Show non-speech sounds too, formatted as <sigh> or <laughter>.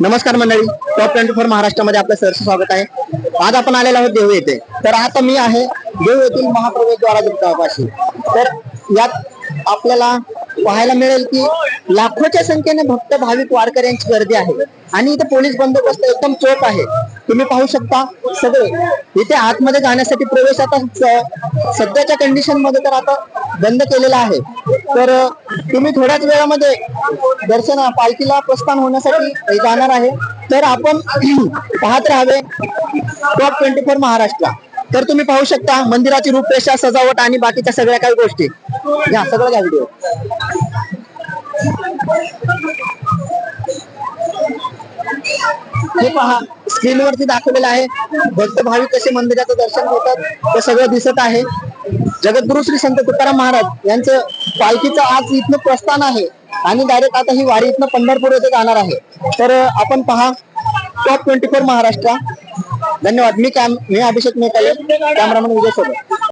नमस्कार मंडळी. Top twenty four महाराष्ट्रामध्ये आपलं सहर्ष स्वागत आहे. आज आपण आलेलो आहोत देऊ येथे. तर आता मी आहे देऊ येथील महाप्रवेशद्वारा तर यात आपल्याला पाहायला मिळेल की लाखोच्या संख्येने भक्त भाविक वारकऱ्यांची गर्दी आहे. आणि इथे पोलीस बंदोबस्त एकदम चोख आहे. तुम्ही पाहू शकता सगळे. इथे आतमध्ये जाण्यासाठी प्रवेश आता सध्याच्या कंडिशनमध्ये तर आता बंद केलेला आहे. तर तुम्ही थोड्याच वेळामध्ये दर्शन पालखीला प्रस्थान होण्यासाठी जाणार आहे. तर आपण <clears throat> पाहत राहावे टॉप ट्वेंटी फोर महाराष्ट्र. तर तुम्ही पाहू शकता मंदिराची रूपरेषा सजावट आणि बाकीच्या सगळ्या काही गोष्टी. या सगळं घ्या व्हिडिओ हे पहा स्क्रीनवरती दाखवलेलं आहे. भक्त भाविक कसे मंदिराचं दर्शन होतात ते सगळं दिसत आहे. जगद्गुरु श्री संत तुकाराम महाराज यांचं पालखीचं आज इथनं प्रस्थान आहे. आणि डायरेक्ट आता ही वारी इथनं पंढरपूर येथे जाणार आहे. तर आपण पहा टॉप ट्वेंटी फोर महाराष्ट्र. धन्यवाद. मी कॅम मी अभिषेक मेकाले कॅमेरामन विजय सोबत.